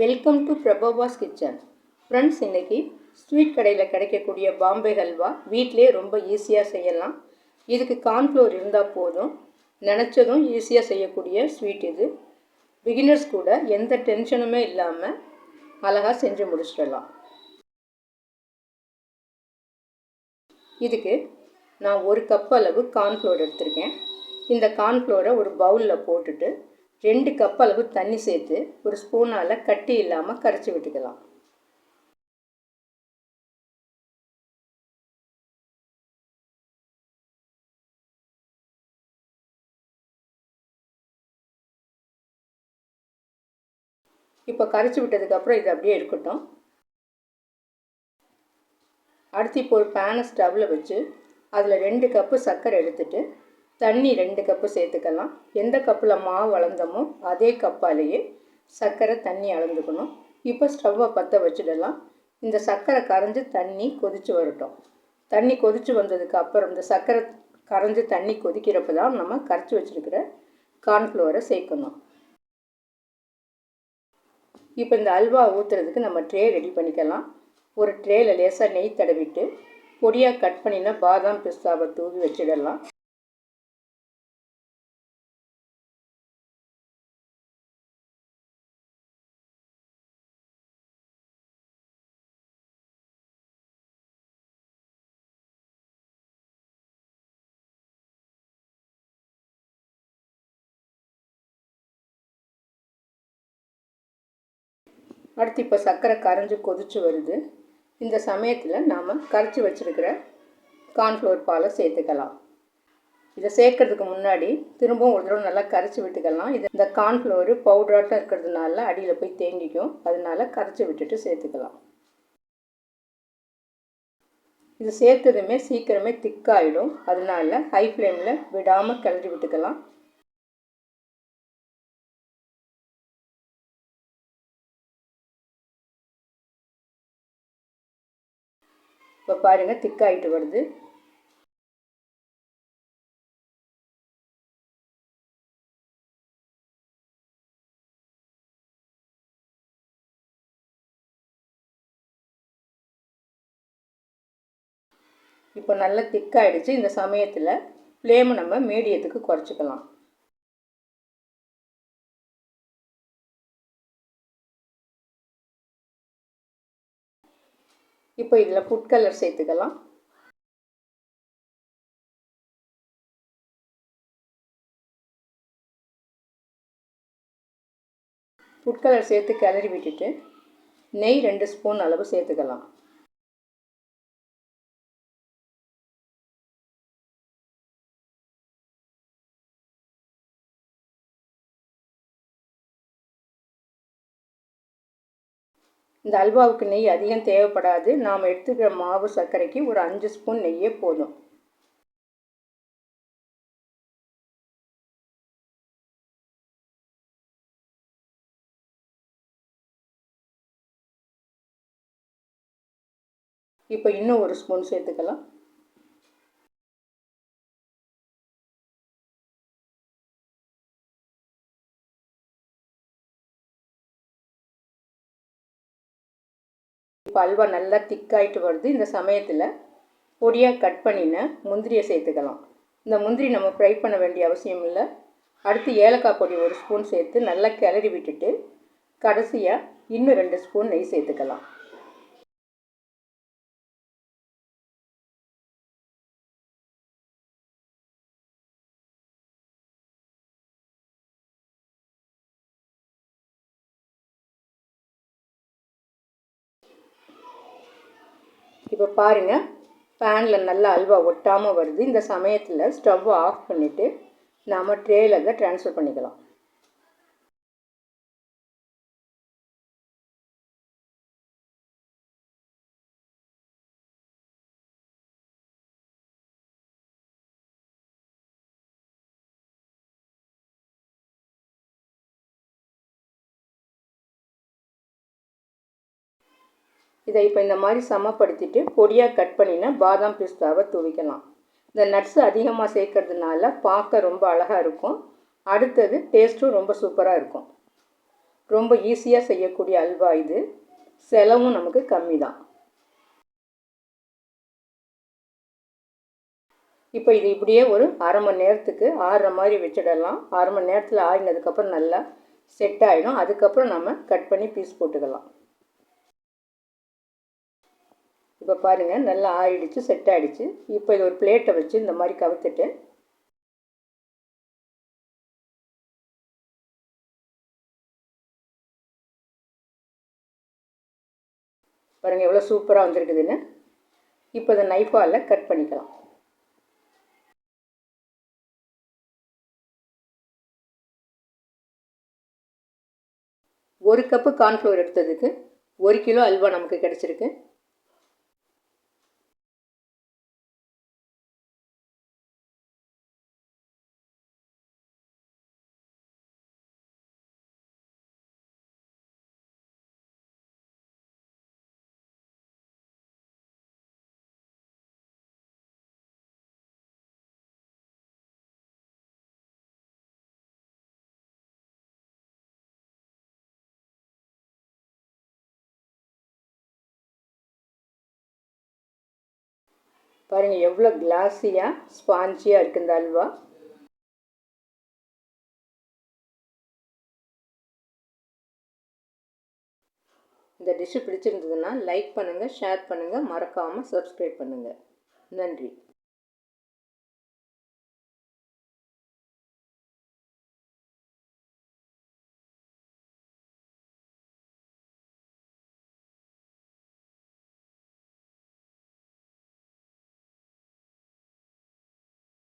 Welcome to பிரபோபாஸ் kitchen friends இன்றைக்கி sweet கடையில் கிடைக்கக்கூடிய பாம்பே ஹல்வா வீட்டிலே ரொம்ப ஈஸியாக செய்யலாம். இதுக்கு கார்ன்ஃப்ளோர் இருந்தால் போதும். நினச்சதும் ஈஸியாக செய்யக்கூடிய ஸ்வீட் இது. பிகினர்ஸ் கூட எந்த டென்ஷனுமே இல்லாமல் அழகாக செஞ்சு முடிச்சிடலாம். இதுக்கு நான் ஒரு கப் அளவு கார்ன்ஃப்ளோர் எடுத்திருக்கேன். இந்த கார்ன்ஃப்ளோரை ஒரு பவுலில் போட்டுட்டு ரெண்டு கப் அளவு தண்ணி சேர்த்து ஒரு ஸ்பூனால் கட்டி இல்லாமல் கரைச்சி விட்டுக்கலாம். இப்போ கரைச்சி விட்டதுக்கப்புறம் இது அப்படியே இருக்கட்டும் அடுத்து இப்போ ஒரு பேனை ஸ்டவ்வில் வச்சு அதில் ரெண்டு கப்பு சர்க்கரை எடுத்துட்டு தண்ணி ரெண்டு கப்பு சேர்த்துக்கலாம். எந்த கப்பில் மாவு வளர்ந்தோமோ அதே கப்பாலேயே சர்க்கரை தண்ணி அளந்துக்கணும். இப்போ ஸ்டவ்வை பற்ற வச்சிடலாம். இந்த சர்க்கரை கரைஞ்சி தண்ணி கொதித்து வரட்டும். தண்ணி கொதித்து வந்ததுக்கு அப்புறம் இந்த சர்க்கரை கரைஞ்சி தண்ணி கொதிக்கிறப்ப தான் நம்ம கரைச்சி வச்சுருக்கிற கார்ன்ஃப்ளோரை சேர்க்கணும். இப்போ இந்த அல்வா ஊற்றுறதுக்கு நம்ம ட்ரே ரெடி பண்ணிக்கலாம். ஒரு ட்ரேயில் லேசாக நெய் தடவிட்டு பொடியாக கட் பண்ணினா பாதாம் பிஸ்தாவை தூவி வச்சிடலாம். அடுத்து இப்போ சர்க்கரை கரைஞ்சி கொதிச்சு வருது. இந்த சமயத்தில் நாம் கரைச்சி வச்சுருக்கிற கார்ன்ஃப்ளவர் பாலை சேர்த்துக்கலாம். இதை சேர்க்கறதுக்கு முன்னாடி திரும்பவும் ஒரு தடவை நல்லா கரைச்சி விட்டுக்கலாம். இது இந்த கார்ன்ஃப்ளவர் பவுடராட்டம் இருக்கிறதுனால அடியில் போய் தேங்கிக்கும். அதனால கரைச்சி விட்டுட்டு சேர்த்துக்கலாம். இது சேர்த்ததுமே சீக்கிரமே திக்காயிடும் அதனால ஹை ஃப்ளேமில் விடாமல் கிளறி விட்டுக்கலாம். இப்போ பாருங்கள் திக்காயிட்டு வருது. இப்போ நல்லா திக்காயிடுச்சு இந்த சமயத்தில் ஃப்ளேமை நம்ம மீடியத்துக்கு குறைச்சிக்கலாம். இப்போ இதில் ஃபுட் கலர் சேர்த்துக்கலாம். ஃபுட் கலர் சேர்த்து கிளறி விட்டுட்டு நெய் ரெண்டு ஸ்பூன் அளவு சேர்த்துக்கலாம். இந்த அல்வாவுக்கு நெய் அதிகம் தேவைப்படாது. நாம் எடுத்துக்கிற மாவு சர்க்கரைக்கு ஒரு அஞ்சு ஸ்பூன் நெய்யே போதும். இப்போ இன்னும் ஒரு ஸ்பூன் சேர்த்துக்கலாம். இப்போ அல்வா நல்லா திக்காயிட்டு வருது. இந்த சமயத்தில் பொடியாக கட் பண்ணின முந்திரியை சேர்த்துக்கலாம். இந்த முந்திரி நம்ம ஃப்ரை பண்ண வேண்டிய அவசியம் இல்லை. அடுத்து ஏலக்காய் பொடி ஒரு ஸ்பூன் சேர்த்து நல்லா கிளறி விட்டுட்டு கடைசியாக இன்னும் ரெண்டு ஸ்பூன் நெய் சேர்த்துக்கலாம். இப்போ பாருங்கள் பேனில் நல்லா அல்வா ஒட்டாமல் வருது. இந்த சமயத்தில் ஸ்டவ்வை ஆஃப் பண்ணிவிட்டு நாம் ட்ரேயில் தான் ட்ரான்ஸ்ஃபர் பண்ணிக்கலாம். இதை இப்போ இந்த மாதிரி சமப்படுத்திட்டு பொடியாக கட் பண்ணினா பாதாம் பிஸ்தாவை துவைக்கலாம். இந்த நட்ஸ் அதிகமாக சேர்க்கறதுனால பார்க்க ரொம்ப அழகாக இருக்கும். அடுத்தது டேஸ்ட்டும் ரொம்ப சூப்பராக இருக்கும். ரொம்ப ஈஸியாக செய்யக்கூடிய அல்வா இது. செலவும் நமக்கு கம்மி தான் இப்போ இது இப்படியே ஒரு அரை மணி நேரத்துக்கு ஆறுற மாதிரி வச்சிடலாம். அரை மணி நேரத்தில் ஆறினதுக்கப்புறம் நல்லா செட் ஆகிடும் அதுக்கப்புறம் நம்ம கட் பண்ணி பீஸ் போட்டுக்கலாம். இப்போ பாருங்கள் நல்லா ஆயிடுச்சு செட் ஆகிடுச்சு இப்போ இது ஒரு பிளேட்டை வச்சு இந்த மாதிரி கவுத்துட்டேன் பாருங்கள் எவ்வளோ சூப்பராக வந்திருக்குதுன்னு. இப்போ இதை நைஃபால் கட் பண்ணிக்கலாம். ஒரு கப்பு கார்ன்ஃப்ளவர் எடுத்ததுக்கு ஒரு கிலோ அல்வா நமக்கு கிடச்சிருக்கு. பாருங்கள் எவ்வளோ கிளாஸியாக ஸ்பாஞ்சியாக இருக்குது இந்த அல்வா. இந்த டிஷ்ஷு பிடிச்சிருந்ததுன்னா லைக் பண்ணுங்கள் ஷேர் பண்ணுங்கள் மறக்காமல் சப்ஸ்கிரைப் பண்ணுங்கள் நன்றி.